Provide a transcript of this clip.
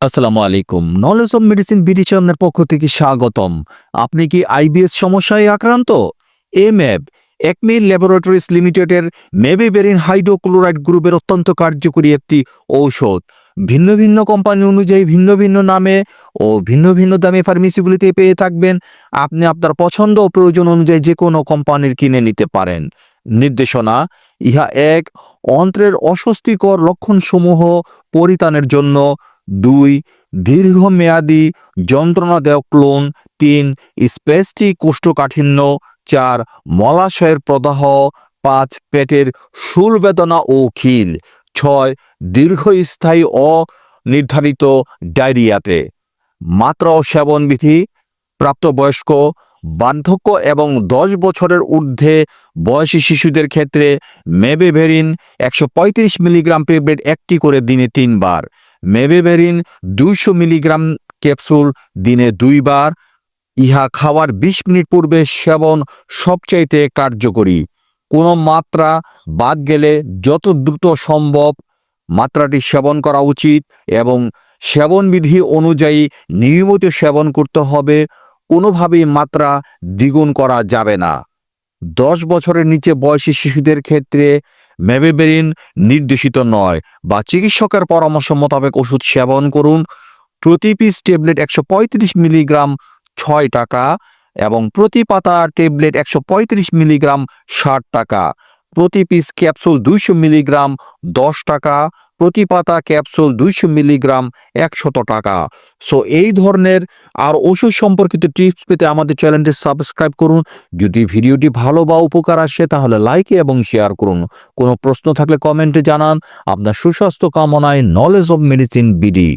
আসসালামু আলাইকুম। Knowledge of medicine BD চ্যানেলের পক্ষ থেকে স্বাগতম। আপনি কি আইবিএস সমস্যায় আক্রান্ত? এমএব একমিল ল্যাবরেটরিজ লিমিটেডের মেবিবেরিন হাইড্রোক্লোরাইড গ্রুপের অত্যন্ত কার্যকরী একটি ঔষধ। ভিন্ন ভিন্ন কোম্পানি অনুযায়ী ভিন্ন ভিন্ন নামে ও ভিন্ন ভিন্ন দামে ফার্মেসিগুলিতে পেয়ে থাকবেন। আপনি আপনার পছন্দ ও প্রয়োজন অনুযায়ী যে কোনো কোম্পানির কিনে নিতে পারেন। নির্দেশনা, ইহা এক অন্ত্রের অস্বস্তিকর লক্ষণসমূহ পরিত্রাণের জন্য। দুই, দীর্ঘমেয়াদী যন্ত্রণাদায়ক ক্লোন। তিন স্পেস্টিক কোষ্ঠকাঠিন্য। চার, মলাশয়ের প্রদাহ। পাঁচ, পেটের শুল বেদনা ও খিল। ছয়, দীর্ঘস্থায়ী অনির্ধারিত ডায়রিয়াতে। মাত্রা ও সেবনবিধি। প্রাপ্তবয়স্ক, বার্ধক্য এবং দশ বছরের ঊর্ধ্বে বয়সী শিশুদের ক্ষেত্রে মেবেভেরিন একশো পঁয়ত্রিশ মিলিগ্রাম পেবেট একটি করে দিনে তিনবার। মেবেভেরিন দুইশো মিলিগ্রাম ক্যাপসুল দিনে দুইবার। ইহা খাওয়ার বিশ মিনিট পূর্বে সেবন সবচাইতে কার্যকরী। কোনো মাত্রা বাদ গেলে যত দ্রুত সম্ভব মাত্রাটি সেবন করা উচিত এবং সেবনবিধি অনুযায়ী নিয়মিত সেবন করতে হবে। কোনোভাবেই মাত্রা দ্বিগুণ করা যাবে না। দশ বছরের নিচে বয়সী শিশুদের ক্ষেত্রে মেবেবেরিন নির্দেশিত নয় বা চিকিৎসকের পরামর্শ মোতাবেক ওষুধ সেবন করুন। প্রতি পিস ট্যাবলেট একশো পঁয়ত্রিশ মিলিগ্রাম ছয় টাকা এবং প্রতি পাতা ট্যাবলেট একশো পঁয়ত্রিশ মিলিগ্রাম ষাট টাকা। প্রতি পিস ক্যাপসুল দুইশো মিলিগ্রাম দশ টাকা, প্রতি পাতা ক্যাপসুল দুইশো মিলিগ্রাম একশত টাকা। সো এই ধরনের আর ওষুধ সম্পর্কিত টিপস পেতে আমাদের চ্যানেলটি সাবস্ক্রাইব করুন। যদি ভিডিওটি ভালো বা উপকার আসে, তাহলে লাইক এবং শেয়ার করুন। কোনো প্রশ্ন থাকলে কমেন্টে জানান। আপনার সুস্বাস্থ্য কামনায় নলেজ অব মেডিসিন বিডি